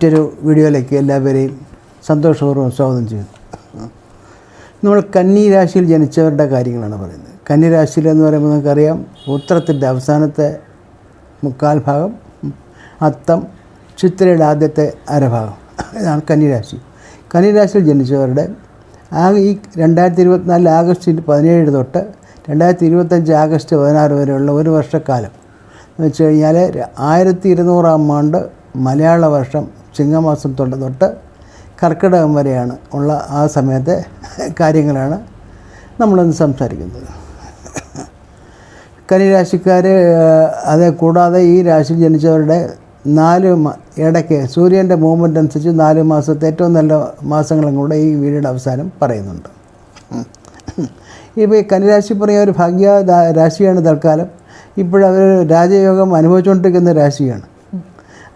മറ്റൊരു വീഡിയോയിലേക്ക് എല്ലാവരെയും സന്തോഷപൂർവം സ്വാഗതം ചെയ്യുന്നു. നമ്മൾ കന്നി രാശിയിൽ ജനിച്ചവരുടെ കാര്യങ്ങളാണ് പറയുന്നത്. കന്നി രാശിയിൽ എന്ന് പറയുമ്പോൾ നമുക്കറിയാം ഉത്തരത്തിന്റെ അവസാനത്തെ മുക്കാൽ ഭാഗം അത്തം ചിത്രയുടെ ആദ്യത്തെ അരഭാഗം ഇതാണ് കന്നിരാശി കന്നിരാശിയിൽ ജനിച്ചവരുടെ ആ ഈ രണ്ടായിരത്തി ഇരുപത്തിനാല് ആഗസ്റ്റ് പതിനേഴ് തൊട്ട് രണ്ടായിരത്തി ഇരുപത്തഞ്ച് ആഗസ്റ്റ് പതിനാറ് വരെയുള്ള ഒരു വർഷക്കാലം. എന്ന് വെച്ച് കഴിഞ്ഞാൽ ആയിരത്തി ഇരുന്നൂറാം ആണ്ട് മലയാള വർഷം ചിങ്ങമാസം തൊട്ട് തൊട്ട് കർക്കിടകം വരെയാണ് ഉള്ള ആ സമയത്തെ കാര്യങ്ങളാണ് നമ്മളിന്ന് സംസാരിക്കുന്നത്. കനിരാശിക്കാർ അത് കൂടാതെ ഈ രാശിയിൽ ജനിച്ചവരുടെ നാല് ഇടയ്ക്ക് സൂര്യന്റെ മൂവ്മെന്റ് അനുസരിച്ച് നാല് മാസത്തെ ഏറ്റവും നല്ല മാസങ്ങളും കൂടെ ഈ വീടിന്റെ അവസാനം പറയുന്നുണ്ട്. ഇപ്പോൾ ഈ കനിരാശി പറയുന്ന ഒരു ഭാഗ്യ രാശിയാണ് തൽക്കാലം. ഇപ്പോഴവർ രാജയോഗം അനുഭവിച്ചുകൊണ്ടിരിക്കുന്ന രാശിയാണ്.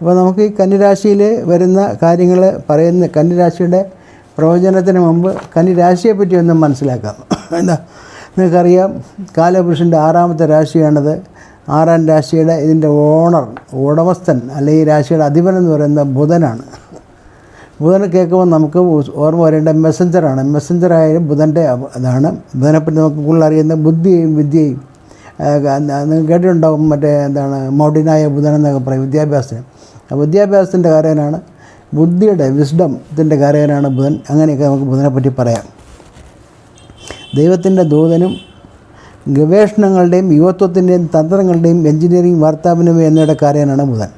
അപ്പോൾ നമുക്ക് ഈ കന്നിരാശിയിൽ വരുന്ന കാര്യങ്ങൾ പറയുന്ന കന്നിരാശിയുടെ പ്രവചനത്തിന് മുമ്പ് കന്നിരാശിയെപ്പറ്റി പറ്റി ഒന്ന് മനസ്സിലാക്കാം. എന്താ? നിങ്ങൾക്കറിയാം കാലപുരുഷന്റെ ആറാമത്തെ രാശിയാണത്. ആറാം രാശിയുടെ ഇതിന്റെ ഓണർ ഉടമസ്ഥൻ അല്ലെങ്കിൽ ഈ രാശിയുടെ അധിപൻ എന്ന് പറയുന്നത് ബുധനാണ്. ബുധനെ കേൾക്കുമ്പോൾ നമുക്ക് ഓർമ്മ വരേണ്ട മെസ്സഞ്ചറാണ് മെസ്സഞ്ചറായാലും ബുധന്റെ അതാണ്. ബുധനെപ്പറ്റി നമുക്ക് കൂടുതൽ അറിയുന്ന ബുദ്ധിയെയും വിദ്യയും നിങ്ങൾ കേട്ടിട്ടുണ്ടാവും മറ്റേ എന്താണ് മൗഢ്യനായ ബുധൻ എന്നൊക്കെ പറയും വിദ്യാഭ്യാസത്തിന്. വിദ്യാഭ്യാസത്തിന്റെ കാരകനാണ്. ബുദ്ധിയുടെ വിസ്ഡം ഇതിന്റെ കാരകനാണ് ബുധൻ. അങ്ങനെയൊക്കെ നമുക്ക് ബുധനെപ്പറ്റി പറയാം. ദൈവത്തിന്റെ ദൂതനും ഗവേഷണങ്ങളുടെയും യുവത്വത്തിന്റെയും തന്ത്രങ്ങളുടെയും എഞ്ചിനീയറിംഗ് വാർത്താവിനിമയം എന്നിവയുടെ കാരകനാണ് ബുധൻ.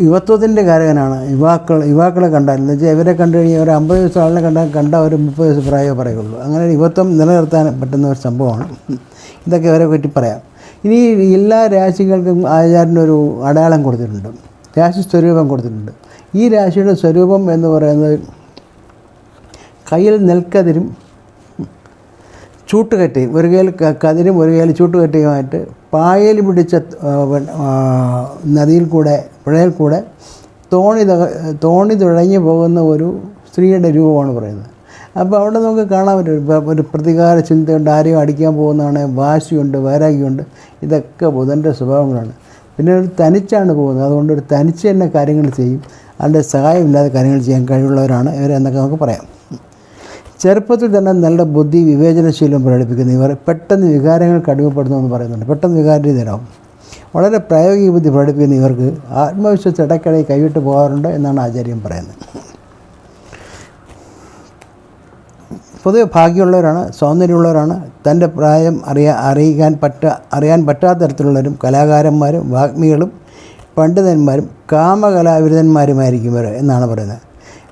യുവത്വത്തിന്റെ കാരകനാണ്. യുവാക്കൾ യുവാക്കളെ കണ്ടാൽ എന്ന് വെച്ചാൽ ഇവരെ കണ്ടു കഴിഞ്ഞാൽ ഒരു അമ്പത് വയസ്സ് ആളിനെ കണ്ടാൽ കണ്ട ഒരു മുപ്പത് വയസ്സ് പ്രായമേ പറയുള്ളൂ. അങ്ങനെ യുവത്വം നിലനിർത്താൻ പറ്റുന്ന ഒരു സംഭവമാണ്. ഇതൊക്കെ ഇവരെ പറ്റി പറയാം. ഇനി എല്ലാ രാശികൾക്കും ആചാര്യനൊരു അടയാളം കൊടുത്തിട്ടുണ്ട്. രാശി സ്വരൂപം കൊടുത്തിട്ടുണ്ട്. ഈ രാശിയുടെ സ്വരൂപം എന്ന് പറയുന്നത് കയ്യിൽ നെൽക്കതിരും ചൂട്ടുകെട്ടിയും ഒരു കയ്യിൽ കതിരും ഒരു കയ്യിൽ ചൂട്ടുകെട്ടിയുമായിട്ട് പായൽ പിടിച്ച നദിയിൽ കൂടെ പുഴയിൽ കൂടെ തോണി തോണി തുഴഞ്ഞു പോകുന്ന ഒരു സ്ത്രീയുടെ രൂപമാണ് പറയുന്നത്. അപ്പോൾ അവിടെ നമുക്ക് കാണാൻ പറ്റും. ഒരു പ്രതികാര ചിന്തയുണ്ട് ആരെയും അടിക്കാൻ പോകുന്നതാണ് വാശിയുണ്ട് വൈരാഗ്യമുണ്ട്. ഇതൊക്കെ ബുധന്റെ സ്വഭാവങ്ങളാണ്. പിന്നെ ഒരു തനിച്ചാണ് പോകുന്നത്. അതുകൊണ്ട് ഒരു തനിച്ച് തന്നെ കാര്യങ്ങൾ ചെയ്യും. അതിന്റെ സഹായമില്ലാതെ കാര്യങ്ങൾ ചെയ്യാൻ കഴിവുള്ളവരാണ് ഇവരെന്നൊക്കെ നമുക്ക് പറയാം. ചെറുപ്പത്തിൽ തന്നെ നല്ല ബുദ്ധി വിവേചനശീലം പ്രകടിപ്പിക്കുന്ന. ഇവർ പെട്ടെന്ന് വികാരങ്ങൾ അടിമപ്പെടുന്നു എന്ന് പറയുന്നുണ്ട്. പെട്ടെന്ന് വികാരതീതരാവും വളരെ പ്രായോഗിക ബുദ്ധി പ്രകടിപ്പിക്കുന്ന ഇവർക്ക് ആത്മവിശ്വാസം ഇടയ്ക്കിടയിൽ കൈവിട്ട് പോകാറുണ്ട് എന്നാണ് ആചാര്യം പറയുന്നത്. പൊതുവെ ഭാഗ്യമുള്ളവരാണ് സൗന്ദര്യമുള്ളവരാണ്. തന്റെ പ്രായം അറിയാ അറിയിക്കാൻ പറ്റ അറിയാൻ പറ്റാത്ത തരത്തിലുള്ളവരും കലാകാരന്മാരും വാഗ്മികളും പണ്ഡിതന്മാരും കാമകലാവിരുദ്ധന്മാരുമായിരിക്കും ഇവർ എന്നാണ് പറയുന്നത്.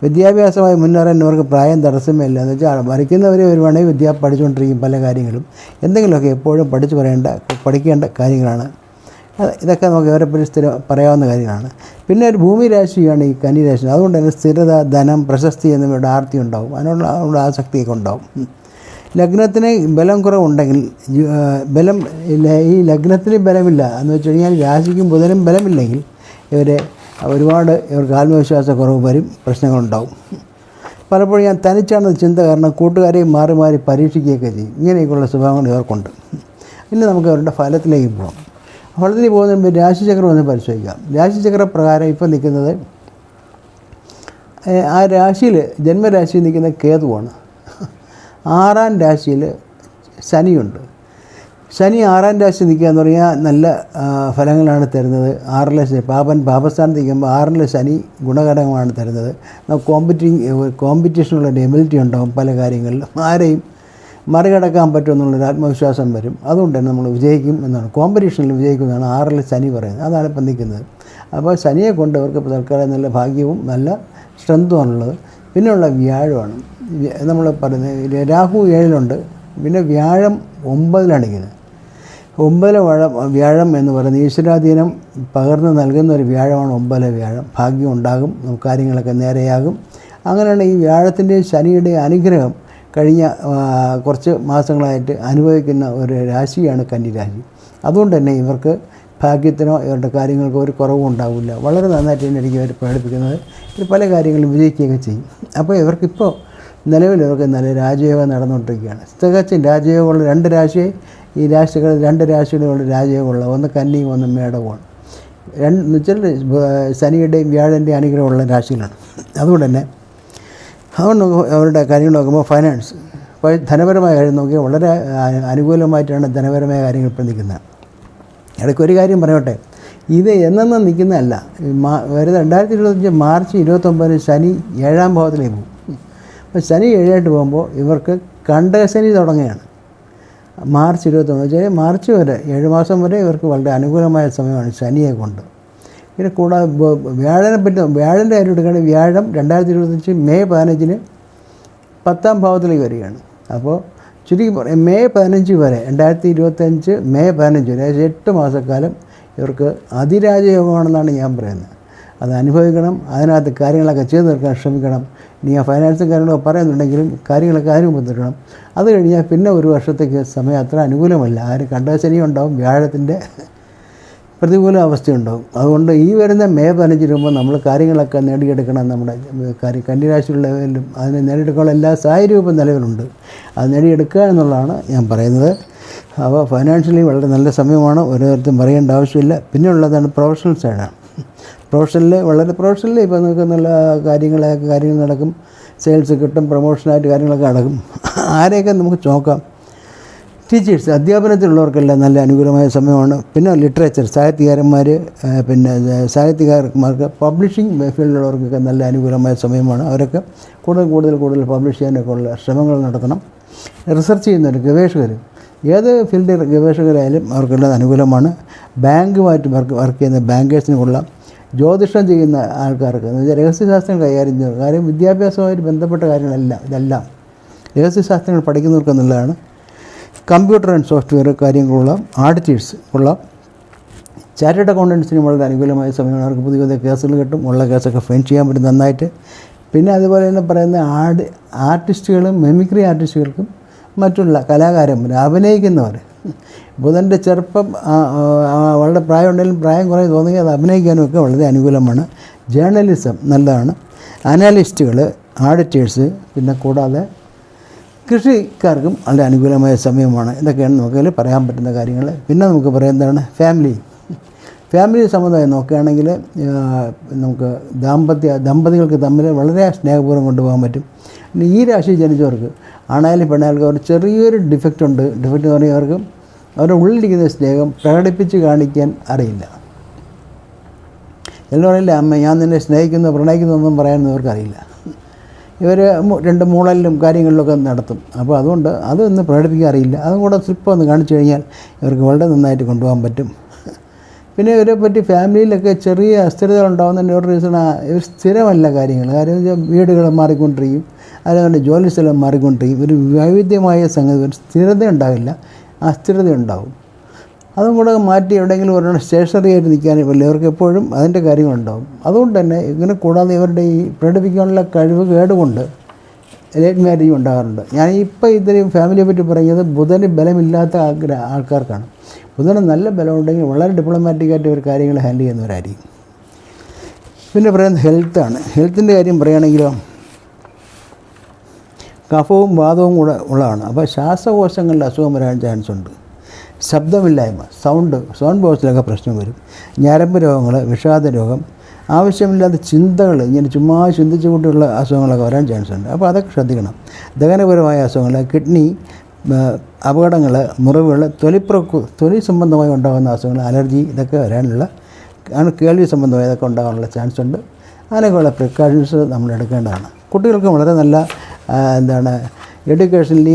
വിദ്യാഭ്യാസമായി മുന്നേറാൻ ഇവർക്ക് പ്രായം തടസ്സമേ ഇല്ല. എന്ന് വെച്ചാൽ വരയ്ക്കുന്നവർ വരുവാണെങ്കിൽ വിദ്യ പഠിച്ചുകൊണ്ടിരിക്കും പല കാര്യങ്ങളും. എന്തെങ്കിലുമൊക്കെ എപ്പോഴും പഠിച്ചു പറയേണ്ട പഠിക്കേണ്ട കാര്യങ്ങളാണ്. ഇതൊക്കെ നമുക്ക് ഇവരെ പറ്റി സ്ഥിരം പറയാവുന്ന കാര്യങ്ങളാണ്. പിന്നെ ഒരു ഭൂമി രാശിയാണ് ഈ കന്നി രാശി. അതുകൊണ്ട് തന്നെ സ്ഥിരത ധനം പ്രശസ്തി എന്നിവയുടെ ആർത്തി ഉണ്ടാവും. അതിനുള്ള അതിനുള്ള ആസക്തിയൊക്കെ ഉണ്ടാവും. ലഗ്നത്തിന് ബലം കുറവുണ്ടെങ്കിൽ ബലം ഈ ലഗ്നത്തിന് ബലമില്ല എന്ന് വെച്ച് കഴിഞ്ഞാൽ രാശിക്കും ബുധനും ബലമില്ലെങ്കിൽ ഇവരെ ഒരുപാട് ഇവർക്ക് ആത്മവിശ്വാസക്കുറവ് വരും പ്രശ്നങ്ങളുണ്ടാവും. പലപ്പോഴും ഞാൻ തനിച്ചാണ് ചിന്ത കാരണം കൂട്ടുകാരെയും മാറി മാറി പരീക്ഷിക്കുകയൊക്കെ ചെയ്യും. ഇങ്ങനെയൊക്കെയുള്ള സ്വഭാവങ്ങൾ ഇവർക്കുണ്ട്. ഇനി നമുക്ക് അവരുടെ ഫലത്തിലേക്ക് പോകാം ഫലത്തിൽ പോകുന്നതിന് മുമ്പ് രാശിചക്രം ഒന്ന് പരിശോധിക്കാം. രാശിചക്ര പ്രകാരം ഇപ്പോൾ നിൽക്കുന്നത് ആ രാശിയിൽ ജന്മരാശിയിൽ നിൽക്കുന്ന കേതുവാണ്. ആറാം രാശിയിൽ ശനിയുണ്ട്. ശനി ആറാം രാശി നിൽക്കുക എന്ന് പറഞ്ഞാൽ നല്ല ഫലങ്ങളാണ് തരുന്നത്. ആറിലെ പാപൻ പാപസ്ഥാനത്ത് നിൽക്കുമ്പോൾ ആറിലെ ശനി ഗുണകരമാണ് തരുന്നത്. കോമ്പറ്റി കോമ്പറ്റീഷനുള്ള ഒരു എബിലിറ്റി ഉണ്ടാകും പല കാര്യങ്ങളിലും. ആരെയും മറികടക്കാൻ പറ്റുമെന്നുള്ളൊരു ആത്മവിശ്വാസം വരും. അതുകൊണ്ട് തന്നെ നമ്മൾ വിജയിക്കും എന്നാണ്. കോമ്പറ്റീഷനിൽ വിജയിക്കുന്നതാണ് ആറിൽ ശനി പറയുന്നത്. അതാണ് ഇപ്പം നിൽക്കുന്നത്. അപ്പോൾ ശനിയെ കൊണ്ട് അവർക്ക് തൽക്കാലം നല്ല ഭാഗ്യവും നല്ല സ്ട്രെങ്തുമാണുള്ളത് പിന്നെയുള്ള വ്യാഴമാണ്. നമ്മൾ പറയുന്നത് രാഹു ഏഴിലുണ്ട്. പിന്നെ വ്യാഴം ഒമ്പതിലാണ് ഇരിക്കുന്നത് ഒമ്പതിലെ വ്യാഴം വ്യാഴം എന്ന് പറയുന്നത് ഈശ്വരാധീനം പകർന്ന് നൽകുന്ന ഒരു വ്യാഴമാണ് ഒമ്പതിലെ വ്യാഴം. ഭാഗ്യം ഉണ്ടാകും. കാര്യങ്ങളൊക്കെ നേരെയാകും. അങ്ങനെയാണ് ഈ വ്യാഴത്തിന്റെയും ശനിയുടെയും അനുഗ്രഹം കഴിഞ്ഞ കുറച്ച് മാസങ്ങളായിട്ട് അനുഭവിക്കുന്ന ഒരു രാശിയാണ് കന്നിരാശി അതുകൊണ്ട് തന്നെ ഇവർക്ക് ഭാഗ്യത്തിനോ ഇവരുടെ കാര്യങ്ങൾക്കോ ഒരു കുറവും ഉണ്ടാവില്ല. വളരെ നന്നായിട്ട് തന്നെ എനിക്ക് അവർ പ്രകടിപ്പിക്കുന്നത്. ഇവർ പല കാര്യങ്ങളും വിജയിക്കുകയൊക്കെ ചെയ്യും. അപ്പോൾ ഇവർക്കിപ്പോൾ നിലവിൽ ഇവർക്ക് നല്ല രാജയോഗം നടന്നുകൊണ്ടിരിക്കുകയാണ്. തികച്ചും രാജയോഗമുള്ള രണ്ട് രാശിയെ ഈ രാശികൾ രണ്ട് രാശികളുള്ള രാജയോഗമുള്ള ഒന്ന് കന്നിയും ഒന്ന് മേടവുമാണ് രണ്ട് എന്ന് വെച്ചാൽ ശനിയുടെയും വ്യാഴന്റെയും അനുഗ്രഹമുള്ള രാശികളാണ്. അതുകൊണ്ട് തന്നെ അതുകൊണ്ട് അവരുടെ കാര്യങ്ങൾ നോക്കുമ്പോൾ ഫൈനാൻസ് ധനപരമായ കാര്യം നോക്കിയാൽ വളരെ അനുകൂലമായിട്ടാണ് ധനപരമായ കാര്യങ്ങൾ ഇപ്പോൾ നിൽക്കുന്നത് ഇടയ്ക്ക് ഒരു കാര്യം പറയട്ടെ. ഇത് എന്നെന്നും നിൽക്കുന്നതല്ല. വരുന്ന രണ്ടായിരത്തി ഇരുപത്തഞ്ച് മാർച്ച് ഇരുപത്തൊമ്പതിന് ശനി ഏഴാം ഭാവത്തിലേക്ക് പോകും. അപ്പോൾ ശനി ഏഴായിട്ട് പോകുമ്പോൾ ഇവർക്ക് കണ്ടശനി തുടങ്ങുകയാണ്. മാർച്ച് ഇരുപത്തൊമ്പത് വെച്ചാൽ മാർച്ച് വരെ ഏഴ് മാസം വരെ ഇവർക്ക് വളരെ അനുകൂലമായ സമയമാണ് ശനിയെ കൊണ്ട്. പിന്നെ കൂടാതെ വ്യാഴനെ പറ്റി വ്യാഴന്റെ കാര്യം എടുക്കുകയാണെങ്കിൽ വ്യാഴം രണ്ടായിരത്തി ഇരുപത്തഞ്ച് മെയ് പതിനഞ്ചിന് പത്താം ഭാവത്തിലേക്ക് വരികയാണ്. അപ്പോൾ ചുരുക്കി പറയാം മെയ് പതിനഞ്ച് വരെ രണ്ടായിരത്തി ഇരുപത്തഞ്ച് മെയ് പതിനഞ്ച് വരെ ഏകദേശം എട്ട് മാസക്കാലം ഇവർക്ക് അതിരാജയോഗമാണെന്നാണ് ഞാൻ പറയുന്നത്. അത് അനുഭവിക്കണം അതിനകത്ത് കാര്യങ്ങളൊക്കെ ചെയ്തു തീർക്കാൻ ശ്രമിക്കണം. ഇനി ആ ഫൈനാൻസും കാര്യങ്ങളൊക്കെ പറയുന്നുണ്ടെങ്കിലും കാര്യങ്ങളൊക്കെ അതിന് മുമ്പ് അത് കഴിഞ്ഞാൽ പിന്നെ ഒരു വർഷത്തേക്ക് സമയം അത്ര അനുകൂലമല്ല. ആരും കണ്ടശനിയും ഉണ്ടാവും വ്യാഴത്തിന്റെ പ്രതികൂല അവസ്ഥയുണ്ടാവും അതുകൊണ്ട് ഈ വരുന്ന മേ പതിനഞ്ച് രൂപ നമ്മൾ കാര്യങ്ങളൊക്കെ നേടിയെടുക്കണം നമ്മുടെ കാര്യം കന്യരാശിയുള്ളവരിലും അതിനെ നേടിയെടുക്കാനുള്ള എല്ലാ സാഹചര്യവും നിലവിലുണ്ട്. അത് നേടിയെടുക്കുക എന്നുള്ളതാണ് ഞാൻ പറയുന്നത്. അപ്പോൾ ഫൈനാൻഷ്യലി വളരെ നല്ല സമയമാണ്. ഓരോരുത്തരും പറയേണ്ട ആവശ്യമില്ല. പിന്നെ ഉള്ളതാണ് പ്രൊഫഷണൽ സൈഡാണ് പ്രൊഫഷണലിൽ വളരെ പ്രൊഫഷണലിൽ ഇപ്പോൾ നിങ്ങൾക്ക് നല്ല കാര്യങ്ങളൊക്കെ കാര്യങ്ങൾ നടക്കും. സെയിൽസ് കിട്ടും പ്രൊമോഷനായിട്ട് കാര്യങ്ങളൊക്കെ നടക്കും. ആരെയൊക്കെ നമുക്ക് നോക്കാം. ടീച്ചേഴ്സ് അധ്യാപനത്തിലുള്ളവർക്കെല്ലാം നല്ല അനുകൂലമായ സമയമാണ്. പിന്നെ ലിറ്ററേച്ചർ സാഹിത്യകാരന്മാർ പിന്നെ സാഹിത്യകാരന്മാർക്ക് പബ്ലിഷിംഗ് ഫീൽഡിലുള്ളവർക്കൊക്കെ നല്ല അനുകൂലമായ സമയമാണ്. അവരൊക്കെ കൂടുതൽ കൂടുതൽ കൂടുതൽ പബ്ലിഷ് ചെയ്യാനൊക്കെ ഉള്ള ശ്രമങ്ങൾ നടത്തണം. റിസർച്ച് ചെയ്യുന്നവർ ഗവേഷകർ ഏത് ഫീൽഡിൽ ഗവേഷകരായാലും അവർക്കെല്ലാം അനുകൂലമാണ്. ബാങ്കുമായിട്ട് വർക്ക് വർക്ക് ചെയ്യുന്ന ബാങ്കേഴ്സിനുള്ള ജ്യോതിഷം ചെയ്യുന്ന ആൾക്കാർക്ക് എന്ന് വെച്ചാൽ രഹസ്യശാസ്ത്രം കൈകാര്യം ചെയ്യുന്നവർ കാര്യം വിദ്യാഭ്യാസവുമായിട്ട് ബന്ധപ്പെട്ട കാര്യങ്ങളെല്ലാം ഇതെല്ലാം രഹസ്യശാസ്ത്രങ്ങൾ പഠിക്കുന്നവർക്ക് നല്ലതാണ് കമ്പ്യൂട്ടർ ആൻഡ് സോഫ്റ്റ്വെയർ കാര്യങ്ങളുള്ള ആഡിറ്റേഴ്സ് ഉള്ള ചാറ്റേഡ് അക്കൗണ്ടൻസിന് വളരെ അനുകൂലമായ സമയമാണ്. അവർക്ക് പുതിയ പുതിയ കേസുകൾ കിട്ടും. ഉള്ള കേസൊക്കെ ഫൈൻ ചെയ്യാൻ പറ്റും നന്നായിട്ട്. പിന്നെ അതുപോലെ തന്നെ പറയുന്ന ആഡ് ആർട്ടിസ്റ്റുകളും മെമിക്രി ആർട്ടിസ്റ്റുകൾക്കും മറ്റുള്ള കലാകാരന്മാർ അഭിനയിക്കുന്നവർ ബുധന്റെ ചെറുപ്പം വളരെ പ്രായം ഉണ്ടെങ്കിലും പ്രായം കുറേ തോന്നി അത് അഭിനയിക്കാനും ഒക്കെ വളരെ അനുകൂലമാണ്. ജേർണലിസം നല്ലതാണ്. അനാലിസ്റ്റുകൾ ആഡിറ്റേഴ്സ് പിന്നെ കൂടാതെ കൃഷിക്കാർക്കും വളരെ അനുകൂലമായ സമയമാണ്. ഇതൊക്കെയാണ് നമുക്ക് പറയാൻ പറ്റുന്ന കാര്യങ്ങൾ. പിന്നെ നമുക്ക് പറയാം എന്താണ്? ഫാമിലി. ഫാമിലി സമുദായം നോക്കുകയാണെങ്കിൽ നമുക്ക് ദാമ്പത്യ ദമ്പതികൾക്ക് തമ്മിൽ വളരെ സ്നേഹപൂർവം കൊണ്ടുപോകാൻ പറ്റും. പിന്നെ ഈ രാശി ജനിച്ചവർക്ക് ആണായാലും പെണ്ണായാലും അവർ ചെറിയൊരു ഡിഫക്റ്റ് ഉണ്ട്. ഡിഫക്റ്റ് എന്ന് പറഞ്ഞാൽ അവർക്ക് അവരുടെ ഉള്ളിലിരിക്കുന്ന സ്നേഹം പ്രകടിപ്പിച്ച് കാണിക്കാൻ അറിയില്ല. എന്ന് പറയില്ല അമ്മ ഞാൻ നിന്നെ സ്നേഹിക്കുന്നു പ്രണയിക്കുന്നു ഒന്നും പറയാനൊന്നും അവർക്കറിയില്ല ഇവർ രണ്ട് മൂളലിലും കാര്യങ്ങളിലൊക്കെ നടത്തും. അപ്പോൾ അതുകൊണ്ട് അതൊന്നും പ്രകടിപ്പിക്കാൻ അറിയില്ല. അതും കൂടെ സ്ലിപ്പ് ഒന്ന് കാണിച്ചു കഴിഞ്ഞാൽ ഇവർക്ക് വളരെ നന്നായിട്ട് കൊണ്ടുപോകാൻ പറ്റും. പിന്നെ ഇവരെ പറ്റി ഫാമിലിയിലൊക്കെ ചെറിയ അസ്ഥിരതകൾ ഉണ്ടാകുന്നതിന്റെ ഒരു റീസൺ ഇവർ സ്ഥിരമല്ല കാര്യങ്ങൾ. കാര്യം വെച്ചാൽ വീടുകൾ മാറിക്കൊണ്ടിരിക്കും. അതുപോലെ ജോലി സ്ഥലം മാറിക്കൊണ്ടിരിക്കും. ഒരു വൈവിധ്യമായ സംഗതി ഒരു സ്ഥിരത ഉണ്ടാവില്ല. അസ്ഥിരത ഉണ്ടാവും. അതും കൂടെ മാറ്റി എവിടെയെങ്കിലും ഒരെണ്ണം സ്റ്റേഷനറി ആയിട്ട് നിൽക്കാൻ പറ്റില്ല ഇവർക്ക് എപ്പോഴും അതിന്റെ കാര്യങ്ങളുണ്ടാവും. അതുകൊണ്ട് തന്നെ ഇങ്ങനെ കൂടാതെ ഇവരുടെ ഈ പ്രകടിപ്പിക്കാനുള്ള കഴിവ് കേടുകൊണ്ട് ലേറ്റ് മാരേജ് ഉണ്ടാകാറുണ്ട്. ഞാൻ ഇപ്പോൾ ഇത്രയും ഫാമിലിയെ പറ്റി പറയുന്നത് ബുധന് ബലമില്ലാത്ത ആൾക്കാർക്കാണ്. ബുധന് നല്ല ബലമുണ്ടെങ്കിൽ വളരെ ഡിപ്ലോമാറ്റിക്കായിട്ട് ഇവർ കാര്യങ്ങൾ ഹാൻഡിൽ ചെയ്യുന്നവരായിരിക്കും. പിന്നെ പറയുന്നത് ഹെൽത്താണ് ഹെൽത്തിന്റെ കാര്യം പറയുകയാണെങ്കിലോ കഫവും വാദവും കൂടെ ഉള്ളതാണ്. അപ്പോൾ ശ്വാസകോശങ്ങളിൽ അസുഖം വരാൻ ചാൻസ് ഉണ്ട്. ശബ്ദമില്ലായ്മ സൗണ്ട് സൗണ്ട് ബോക്സിലൊക്കെ പ്രശ്നം വരും. ഞരമ്പ് രോഗങ്ങൾ വിഷാദ രോഗം ആവശ്യമില്ലാത്ത ചിന്തകൾ ഇങ്ങനെ ചുമ്മാ ചിന്തിച്ചു കൂട്ടിയുള്ള അസുഖങ്ങളൊക്കെ വരാൻ ചാൻസ് ഉണ്ട്. അപ്പോൾ അതൊക്കെ ശ്രദ്ധിക്കണം. ദഹനപരമായ അസുഖങ്ങൾ കിഡ്നി അപകടങ്ങൾ മുറിവുകൾ തൊലിപ്രക്കു തൊലി സംബന്ധമായി ഉണ്ടാകുന്ന അസുഖങ്ങൾ അലർജി ഇതൊക്കെ വരാനുള്ള കേൾവി സംബന്ധമായി ഇതൊക്കെ ഉണ്ടാകാനുള്ള ചാൻസ് ഉണ്ട്. അങ്ങനെയൊക്കെയുള്ള പ്രിക്കോഷൻസ് നമ്മൾ എടുക്കേണ്ടതാണ് കുട്ടികൾക്ക് വളരെ നല്ല എന്താണ് എഡ്യൂക്കേഷനിൽ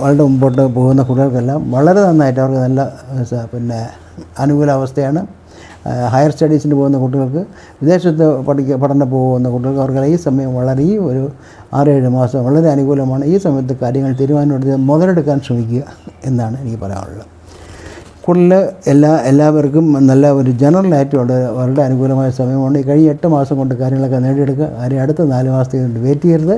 വളരെ മുമ്പോട്ട് പോകുന്ന കുട്ടികൾക്കെല്ലാം വളരെ നന്നായിട്ട് അവർക്ക് നല്ല പിന്നെ അനുകൂല അവസ്ഥയാണ് ഹയർ സ്റ്റഡീസിന് പോകുന്ന കുട്ടികൾക്ക് വിദേശത്ത് പഠിക്ക പഠനം പോകുന്ന കുട്ടികൾക്ക് അവർക്ക് ഈ സമയം വളരെ ഒരു ആറേഴ് മാസം വളരെ അനുകൂലമാണ്. ഈ സമയത്ത് കാര്യങ്ങൾ തീരുമാനമെടുത്ത് മുതലെടുക്കാൻ ശ്രമിക്കുക എന്നാണ് എനിക്ക് പറയാനുള്ളത്. കൂടുതൽ എല്ലാ എല്ലാവർക്കും നല്ല ഒരു ജനറലായിട്ടുള്ള അവരുടെ അനുകൂലമായ സമയമാണ് കഴിഞ്ഞ എട്ട് മാസം കൊണ്ട് കാര്യങ്ങളൊക്കെ നേടിയെടുക്കുക. കാര്യം അടുത്ത നാല് മാസത്തേക്ക് കൊണ്ട് വെയിറ്റ് ചെയ്യരുത്.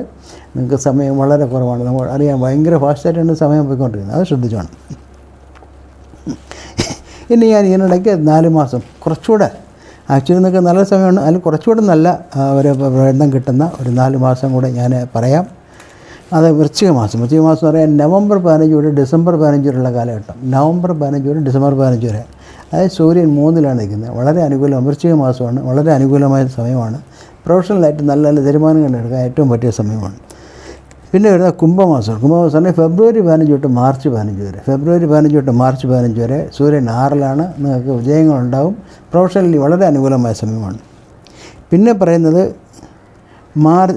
നിങ്ങൾക്ക് സമയം വളരെ കുറവാണ്. നമ്മൾ അറിയാം ഭയങ്കര ഫാസ്റ്റായിട്ടാണ് സമയം പോയിക്കൊണ്ടിരിക്കുന്നത് അത് ശ്രദ്ധിച്ചോണം. ഇനി ഞാൻ ഇതിനിടയ്ക്ക് നാല് മാസം കുറച്ചുകൂടെ ആക്ച്വലി നിങ്ങൾക്ക് നല്ല സമയമാണ്. അതിൽ കുറച്ചുകൂടെ നല്ല ഒരു പ്രയത്നം കിട്ടുന്ന ഒരു നാല് മാസം കൂടെ ഞാൻ പറയാം. അത് വൃശ്ചിക മാസം. വൃശ്ചിക മാസം പറയാൻ നവംബർ പതിനഞ്ച് തൊട്ട് ഡിസംബർ പതിനഞ്ച് വരെയുള്ള കാലഘട്ടം. നവംബർ പതിനഞ്ച് തൊട്ട് ഡിസംബർ പതിനഞ്ച് വരെ. അതായത് സൂര്യൻ മൂന്നിലാണ് നിൽക്കുന്നത്. വളരെ അനുകൂലം വൃശ്ചിക മാസമാണ്. വളരെ അനുകൂലമായ സമയമാണ്. പ്രൊഫഷണലായിട്ട് നല്ല നല്ല തീരുമാനങ്ങൾ എടുക്കാൻ ഏറ്റവും പറ്റിയ സമയമാണ്. പിന്നെ വരുന്ന കുംഭമാസം. കുംഭമാസം ഫെബ്രുവരി പതിനഞ്ച് തൊട്ട് മാർച്ച് പതിനഞ്ച് വരെ. ഫെബ്രുവരി പതിനഞ്ച് തൊട്ട് മാർച്ച് പതിനഞ്ച് വരെ സൂര്യൻ ആറിലാണ്. നിങ്ങൾക്ക് വിജയങ്ങളുണ്ടാവും പ്രൊഫഷണലി വളരെ അനുകൂലമായ സമയമാണ്. പിന്നെ പറയുന്നത് മാർ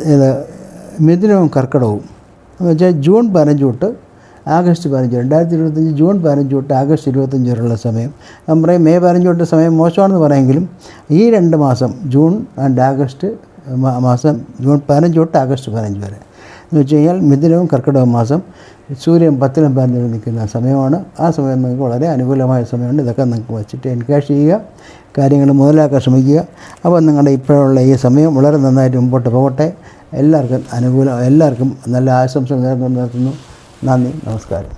മിഥുനവും കർക്കിടകവും. എന്ന് വെച്ചാൽ ജൂൺ പതിനഞ്ച് തൊട്ട് ആഗസ്റ്റ് പതിനഞ്ച് രണ്ടായിരത്തി ഇരുപത്തഞ്ച് ജൂൺ പതിനഞ്ച് തൊട്ട് ആഗസ്റ്റ് ഇരുപത്തഞ്ച് വരെയുള്ള സമയം. ഞാൻ പറയും മെയ് പതിനഞ്ച് തൊട്ട് സമയം മോശമാണെന്ന് പറയുമെങ്കിലും ഈ രണ്ട് മാസം ജൂൺ ആൻഡ് ആഗസ്റ്റ് മാസം ജൂൺ പതിനഞ്ച് തൊട്ട് ആഗസ്റ്റ് പതിനഞ്ച് വരെ. എന്ന് വെച്ച് കഴിഞ്ഞാൽ മിഥുനവും കർക്കിടക മാസം സൂര്യൻ പത്തിലും പതിനഞ്ചിലും നിൽക്കുന്ന സമയമാണ്. ആ സമയം നിങ്ങൾക്ക് വളരെ അനുകൂലമായ സമയമാണ് ഇതൊക്കെ നിങ്ങൾക്ക് വച്ചിട്ട് എൻകാഷ് ചെയ്യുക കാര്യങ്ങൾ മുതലാക്കാൻ ശ്രമിക്കുക. അപ്പോൾ നിങ്ങളുടെ ഇപ്പോഴുള്ള ഈ സമയം വളരെ നന്നായിട്ട് മുമ്പോട്ട് പോകട്ടെ. എല്ലാവർക്കും അനുകൂലം എല്ലാവർക്കും നല്ല ആശംസകൾ നേർന്നു നന്ദി. നമസ്കാരം.